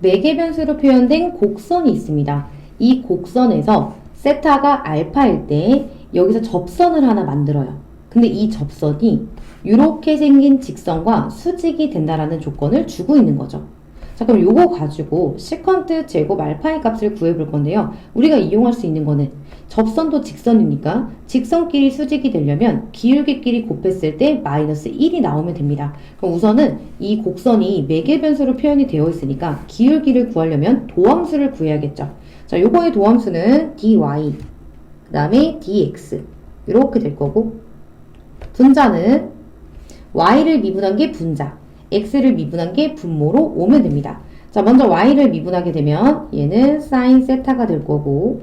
매개 변수로 표현된 곡선이 있습니다. 이 곡선에서 세타가 알파일 때 여기서 접선을 하나 만들어요. 근데 이 접선이 이렇게 생긴 직선과 수직이 된다라는 조건을 주고 있는 거죠. 자, 그럼 요거 가지고 시컨트 제곱 알파의 값을 구해볼 건데요. 우리가 이용할 수 있는 거는 접선도 직선이니까 직선끼리 수직이 되려면 기울기끼리 곱했을 때 마이너스 1이 나오면 됩니다. 그럼 우선은 이 곡선이 매개 변수로 표현이 되어 있으니까 기울기를 구하려면 도함수를 구해야겠죠. 자, 요거의 도함수는 dy, 그 다음에 dx 이렇게 될 거고 분자는 y를 미분한 게 분자, x를 미분한 게 분모로 오면 됩니다. 자, 먼저 y를 미분하게 되면 얘는 sin 세타가 될 거고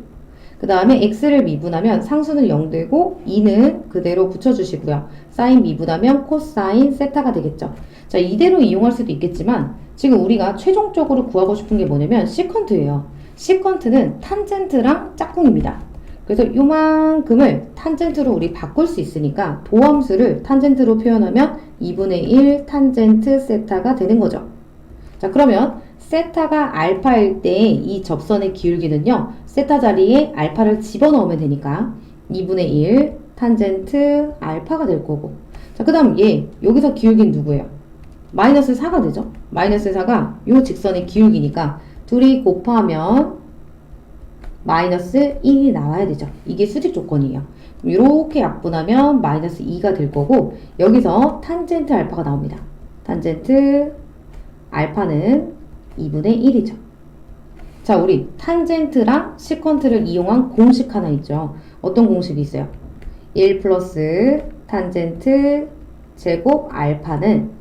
그 다음에 x를 미분하면 상수는 0 되고 2는 그대로 붙여주시고요. sin 미분하면 코사인 세타가 되겠죠. 자, 이대로 이용할 수도 있겠지만 지금 우리가 최종적으로 구하고 싶은 게 뭐냐면 시컨트예요. 시컨트는 탄젠트랑 짝꿍입니다. 그래서 요만큼을 탄젠트로 우리 바꿀 수 있으니까 도함수를 탄젠트로 표현하면 2분의 1 탄젠트 세타가 되는 거죠. 자, 그러면 세타가 알파일 때 이 접선의 기울기는요. 세타 자리에 알파를 집어넣으면 되니까 2분의 1 탄젠트 알파가 될 거고. 자, 그 다음 얘 여기서 기울기는 누구예요? 마이너스 4가 되죠. 마이너스 4가 요 직선의 기울기니까 둘이 곱하면 마이너스 1이 나와야 되죠. 이게 수직 조건이에요. 이렇게 약분하면 마이너스 2가 될 거고 여기서 탄젠트 알파가 나옵니다. 탄젠트 알파는 2분의 1이죠. 자, 우리 탄젠트랑 시컨트를 이용한 공식 하나 있죠. 어떤 공식이 있어요? 1 플러스 탄젠트 제곱 알파는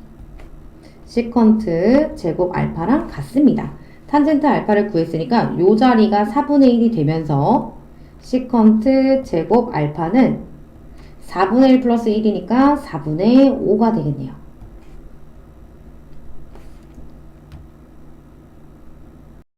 시컨트 제곱 알파랑 같습니다. 탄젠트 알파를 구했으니까 요 자리가 4분의 1이 되면서 시컨트 제곱 알파는 4분의 1 플러스 1이니까 4분의 5가 되겠네요.